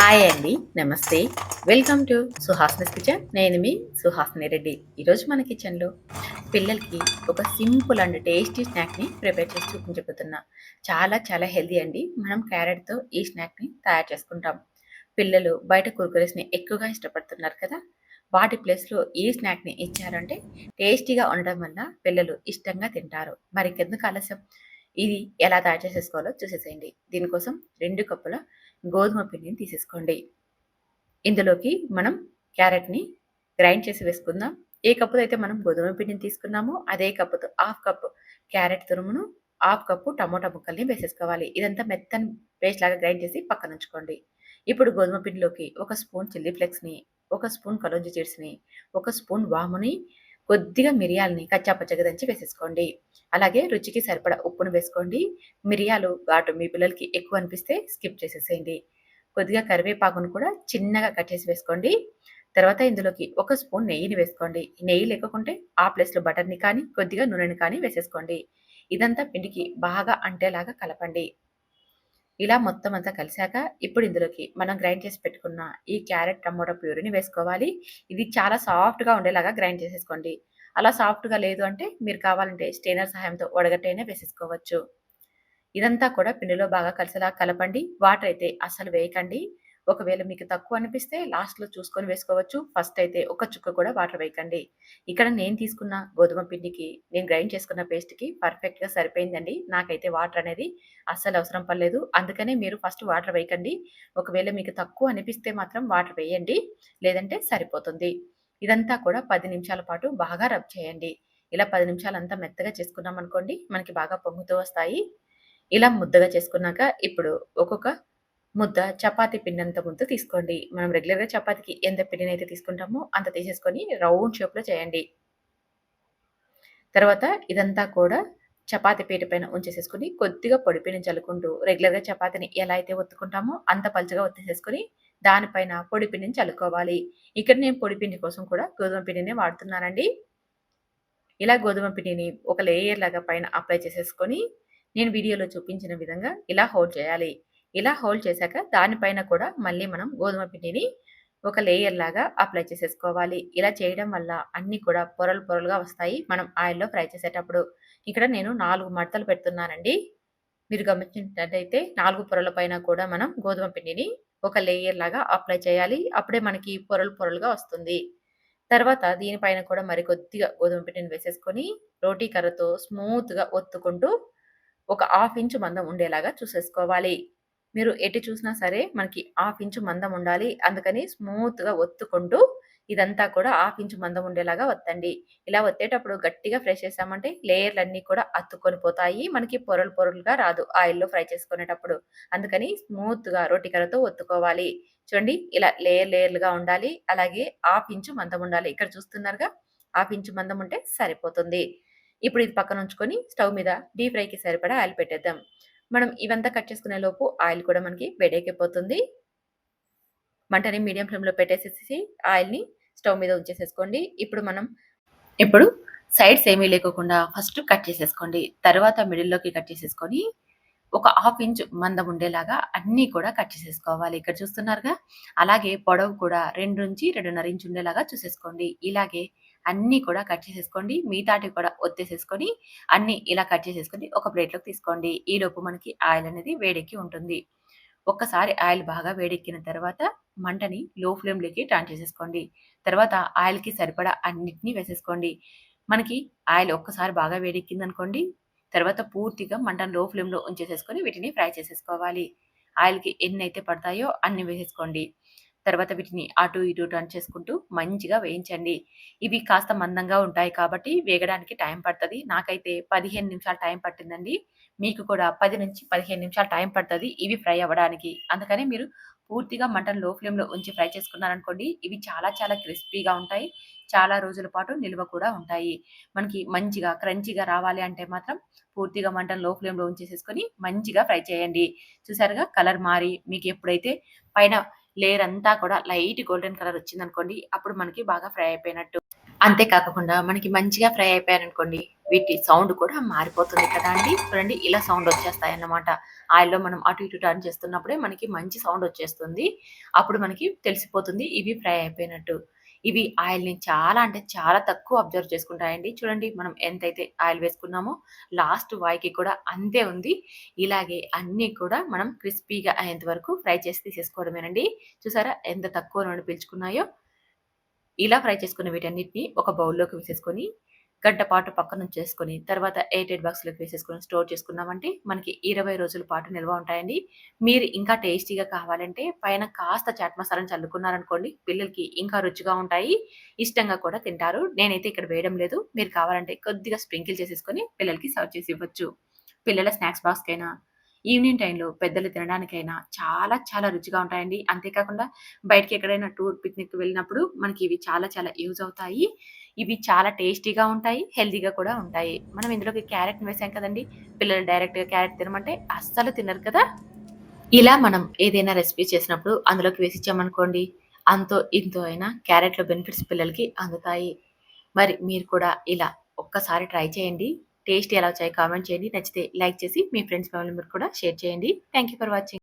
Hi అండి నమస్తే. Welcome to Suhasni's kitchen. నేను మీ సుహాస్ని రెడ్డి. ఈరోజు మన కిచెన్లో పిల్లలకి ఒక సింపుల్ అండ్ టేస్టీ స్నాక్ని ప్రిపేర్ చేసి చూపించబోతున్నా. చాలా చాలా హెల్దీ అండి. మనం క్యారెట్తో ఈ స్నాక్ని తయారు చేసుకుంటాం. పిల్లలు బయట కుర్కురేస్ని ఎక్కువగా ఇష్టపడుతున్నారు కదా. వాటి ప్లేస్లో ఈ స్నాక్ని ఇచ్చారంటే టేస్టీగా ఉండడం వల్ల పిల్లలు ఇష్టంగా తింటారు. మరి కెందుకు ఆలస్యం? ఇది ఎలా తయారు చేసేసుకోవాలో చూసేసేయండి. దీనికోసం రెండు కప్పుల గోధుమ పిండిని తీసేసుకోండి. ఇందులోకి మనం క్యారెట్ని గ్రైండ్ చేసి వేసుకుందాం. ఏ కప్పుతో అయితే మనం గోధుమ పిండిని తీసుకున్నామో అదే కప్పుతో హాఫ్ కప్పు క్యారెట్ తురుమును హాఫ్ కప్పు టమోటా ముక్కల్ని వేసేసుకోవాలి. ఇదంతా మెత్తని పేస్ట్ లాగా గ్రైండ్ చేసి పక్కన ఉంచుకోండి. ఇప్పుడు గోధుమ పిండిలోకి ఒక స్పూన్ చిల్లీ ఫ్లెక్స్ని ఒక స్పూన్ కలోంజి చీడ్స్ని ఒక స్పూన్ వాముని కొద్దిగా మిరియాలని కచ్చాపచ్చగా దంచి వేసేసుకోండి. అలాగే రుచికి సరిపడా ఉప్పును వేసుకోండి. మిరియాలు ఘాటు మీ పిల్లలకి ఎక్కువ అనిపిస్తే స్కిప్ చేసేసేయండి. కొద్దిగా కరివేపాకును కూడా చిన్నగా కట్ చేసి వేసుకోండి. తర్వాత ఇందులోకి ఒక స్పూన్ నెయ్యిని వేసుకోండి. నెయ్యి లేకుంటే ఆ ప్లేస్లో బటర్ని కానీ కొద్దిగా నూనెని కానీ వేసేసుకోండి. ఇదంతా పిండికి బాగా అంటేలాగా కలపండి. ఇలా మొత్తం అంతా కలిసాక ఇప్పుడు ఇందులోకి మనం గ్రైండ్ చేసి పెట్టుకున్న ఈ క్యారెట్ టమోటా ప్యూరిని వేసుకోవాలి. ఇది చాలా సాఫ్ట్గా ఉండేలాగా గ్రైండ్ చేసేసుకోండి. అలా సాఫ్ట్గా లేదు అంటే మీరు కావాలంటే స్టెయినర్ సహాయంతో వడగట్టైనా వేసేసుకోవచ్చు. ఇదంతా కూడా పిండిలో బాగా కలిసేలా కలపండి. వాటర్ అయితే అసలు వేయకండి. ఒకవేళ మీకు తక్కువ అనిపిస్తే లాస్ట్లో చూసుకొని వేసుకోవచ్చు. ఫస్ట్ అయితే ఒక చుక్క కూడా వాటర్ వేయకండి. ఇక్కడ నేను తీసుకున్న గోధుమ పిండికి నేను గ్రైండ్ చేసుకున్న పేస్ట్కి పర్ఫెక్ట్గా సరిపోయిందండి. నాకైతే వాటర్ అనేది అస్సలు అవసరం పడలేదు. అందుకనే మీరు ఫస్ట్ వాటర్ వేయకండి. ఒకవేళ మీకు తక్కువ అనిపిస్తే మాత్రం వాటర్ వేయండి. లేదంటే సరిపోతుంది. ఇదంతా కూడా పది నిమిషాల పాటు బాగా రబ్ చేయండి. ఇలా పది నిమిషాలు అంతా మెత్తగా చేసుకున్నాం అనుకోండి మనకి బాగా పొంగుతూ వస్తాయి. ఇలా ముద్దగా చేసుకున్నాక ఇప్పుడు ఒక్కొక్క ముద్ద చపాతి పిండి అంత ముద్ద తీసుకోండి. మనం రెగ్యులర్గా చపాతీకి ఎంత పిండిని అయితే తీసుకుంటామో అంత తీసేసుకొని రౌండ్ షేప్లో చేయండి. తర్వాత ఇదంతా కూడా చపాతి పీట పైన ఉంచేసేసుకుని కొద్దిగా పొడి పిండిని చల్లుకుంటూ రెగ్యులర్గా చపాతీని ఎలా అయితే ఒత్తుకుంటామో అంత పలుచగా ఒత్తేసేసుకుని దానిపైన పొడి పిండిని చల్లుకోవాలి. ఇక్కడ నేను పొడి పిండి కోసం కూడా గోధుమ పిండిని వాడుతున్నానండి. ఇలా గోధుమ పిండిని ఒక లేయర్ లాగా పైన అప్లై చేసేసుకొని నేను వీడియోలో చూపించిన విధంగా ఇలా హోల్డ్ చేయాలి. ఇలా హోల్డ్ చేశాక దానిపైన కూడా మళ్ళీ మనం గోధుమ పిండిని ఒక లేయర్ లాగా అప్లై చేసేసుకోవాలి. ఇలా చేయడం వల్ల అన్నీ కూడా పొరలు పొరలుగా వస్తాయి మనం ఆయిల్లో ఫ్రై చేసేటప్పుడు. ఇక్కడ నేను నాలుగు మడతలు పెడుతున్నానండి. మీరు గమనించినట్టయితే నాలుగు పొరల పైన కూడా మనం గోధుమ పిండిని ఒక లేయర్ లాగా అప్లై చేయాలి. అప్పుడే మనకి పొరలు పొరలుగా వస్తుంది. తర్వాత దీనిపైన కూడా మరి కొద్దిగా గోధుమ పిండిని వేసేసుకొని రోటీ కర్రతో స్మూత్గా ఒత్తుకుంటూ ఒక హాఫ్ ఇంచు మందం ఉండేలాగా చూసేసుకోవాలి. మీరు ఎటు చూసినా సరే మనకి హాఫ్ ఇంచు మందం ఉండాలి. అందుకని స్మూత్గా ఒత్తుకుంటూ ఇదంతా కూడా హాఫ్ ఇంచు మందం ఉండేలాగా వత్తండి ఇలా వత్తేటప్పుడు గట్టిగా ఫ్రై చేసామంటే లేయర్లన్నీ కూడా అత్తుకొని పోతాయి. మనకి పొరలు పొరలుగా రాదు ఆయిల్లో ఫ్రై చేసుకునేటప్పుడు. అందుకని స్మూత్గా రోటి కర్రతో ఒత్తుకోవాలి. చూడండి ఇలా లేయర్ లేయర్లుగా ఉండాలి. అలాగే హాఫ్ ఇంచు మందం ఉండాలి. ఇక్కడ చూస్తున్నారుగా హాఫ్ ఇంచు మందం ఉంటే సరిపోతుంది. ఇప్పుడు ఇది పక్కన ఉంచుకొని స్టవ్ మీద డీప్ ఫ్రైకి సరిపడా ఆయిల్ పెట్టేద్దాం. మనం ఇవంతా కట్ చేసుకునే లోపు ఆయిల్ కూడా మనకి వేడెక్కిపోతుంది. మంటని మీడియం ఫ్లేమ్లో పెట్టేసేసి ఆయిల్ని స్టవ్ మీద ఉంచేసేసుకోండి. ఇప్పుడు మనం ఇప్పుడు సైడ్స్ ఏమీ లేకోకుండా ఫస్ట్ కట్ చేసేసుకోండి. తర్వాత మిడిల్లోకి కట్ చేసేసుకొని ఒక హాఫ్ ఇంచ్ మందం ఉండేలాగా అన్నీ కూడా కట్ చేసేసుకోవాలి. ఇక్కడ చూస్తున్నారుగా? అలాగే పొడవు కూడా రెండు నుంచి రెండున్నర ఇంచ్ ఉండేలాగా చూసేసుకోండి. ఇలాగే అన్నీ కూడా కట్ చేసేసుకోండి. మిగతాటి కూడా ఒత్తేసేసుకొని అన్నీ ఇలా కట్ చేసేసుకొని ఒక ప్లేట్లోకి తీసుకోండి. ఈలోపు మనకి ఆయిల్ అనేది వేడెక్కి ఉంటుంది. ఒక్కసారి ఆయిల్ బాగా వేడెక్కిన తర్వాత మంటని లో ఫ్లేమ్లోకి టర్న్ చేసేసుకోండి. తర్వాత ఆయిల్కి సరిపడా అన్నిటినీ వేసేసుకోండి. మనకి ఆయిల్ ఒక్కసారి బాగా వేడెక్కింది అనుకోండి తర్వాత పూర్తిగా మంటను లో ఫ్లేమ్లో ఉంచేసేసుకొని వీటిని ఫ్రై చేసేసుకోవాలి. ఆయిల్కి ఎన్ని అయితే పడతాయో అన్ని వేసేసుకోండి. తర్వాత వీటిని అటు ఇటు టర్న్ చేసుకుంటూ మంచిగా వేయించండి. ఇవి కాస్త మందంగా ఉంటాయి కాబట్టి వేగడానికి టైం పడుతుంది. నాకైతే పదిహేను నిమిషాలు టైం పట్టిందండి. మీకు కూడా పది నుంచి పదిహేను నిమిషాలు టైం పడుతుంది ఇవి ఫ్రై అవ్వడానికి. అందుకని మీరు పూర్తిగా మటన్లో ఫ్లేమ్లో ఉంచి ఫ్రై చేసుకున్నారనుకోండి ఇవి చాలా చాలా క్రిస్పీగా ఉంటాయి. చాలా రోజుల పాటు నిల్వ కూడా ఉంటాయి. మనకి మంచిగా క్రంచిగా రావాలి అంటే మాత్రం పూర్తిగా మంటను లో ఫ్లేమ్లో ఉంచేసేసుకొని మంచిగా ఫ్రై చేయండి. చూసారుగా కలర్ మారి మీకు ఎప్పుడైతే పైన లేయర్ అంతా కూడా లైట్ గోల్డెన్ కలర్ వచ్చిందనుకోండి అప్పుడు మనకి బాగా ఫ్రై అయిపోయినట్టు. అంతే కాకుండా మనకి మంచిగా ఫ్రై అయిపోయారనుకోండి వీటి సౌండ్ కూడా మారిపోతుంది కదా అండి. చూడండి ఇలా సౌండ్ వచ్చేస్తాయి అన్నమాట ఆయిల్లో మనం అటు ఇటు టర్న్ చేస్తున్నప్పుడే మనకి మంచి సౌండ్ వచ్చేస్తుంది. అప్పుడు మనకి తెలిసిపోతుంది ఇవి ఫ్రై అయిపోయినట్టు. ఇవి ఆయిల్ని చాలా అంటే చాలా తక్కువ అబ్జర్వ్ చేసుకుంటాయండి. చూడండి మనం ఎంతైతే ఆయిల్ వేసుకున్నామో లాస్ట్ వాయికి కూడా అంతే ఉంది. ఇలాగే అన్నీ కూడా మనం క్రిస్పీగా అయ్యేంత వరకు ఫ్రై చేసి తీసేసుకోవడమేనండి. చూసారా ఎంత తక్కువ నూనె పీల్చుకున్నాయో? ఇలా ఫ్రై చేసుకున్న వీటన్నిటిని ఒక బౌల్లోకి వేసేసుకొని గంట పాటు పక్కన ఉంచేసుకొని తర్వాత ఎయిటెడ్ బాక్స్లోకి వేసేసుకొని స్టోర్ చేసుకున్నామంటే మనకి ఇరవై రోజుల పాటు నిల్వ ఉంటాయండి. మీరు ఇంకా టేస్టీగా కావాలంటే పైన కాస్త చాట్ మసాలాను చల్లుకున్నారనుకోండి పిల్లలకి ఇంకా రుచిగా ఉంటాయి. ఇష్టంగా కూడా తింటారు. నేనైతే ఇక్కడ వేయడం లేదు. మీరు కావాలంటే కొద్దిగా స్ప్రింకిల్ చేసేసుకొని పిల్లలకి సర్వ్ చేసి ఇవ్వచ్చు. పిల్లల స్నాక్స్ బాక్స్కైనా ఈవినింగ్ టైంలో పెద్దలు తినడానికైనా చాలా చాలా రుచిగా ఉంటాయండి. అంతేకాకుండా బయటకి ఎక్కడైనా టూర్ పిక్నిక్ వెళ్ళినప్పుడు మనకి ఇవి చాలా చాలా యూజ్ అవుతాయి. ఇవి చాలా టేస్టీగా ఉంటాయి హెల్తీగా కూడా ఉంటాయి. మనం ఇందులోకి క్యారెట్ వేసాం కదండి పిల్లలు డైరెక్ట్గా క్యారెట్ తినమంటే అస్సలు తినరు కదా. ఇలా మనం ఏదైనా రెసిపీ చేసినప్పుడు అందులోకి వేసి ఇచ్చామనుకోండి అంతో ఇంతో అయినా క్యారెట్లో బెనిఫిట్స్ పిల్లలకి అందుతాయి. మరి మీరు కూడా ఇలా ఒక్కసారి ట్రై చేయండి. టేస్ట్ ఎలా వచ్చాయి కామెంట్ చేయండి. నచ్చితే లైక్ చేసి మీ ఫ్రెండ్స్ ఫ్యామిలీ కూడా షేర్ చేయండి. Thank you for watching.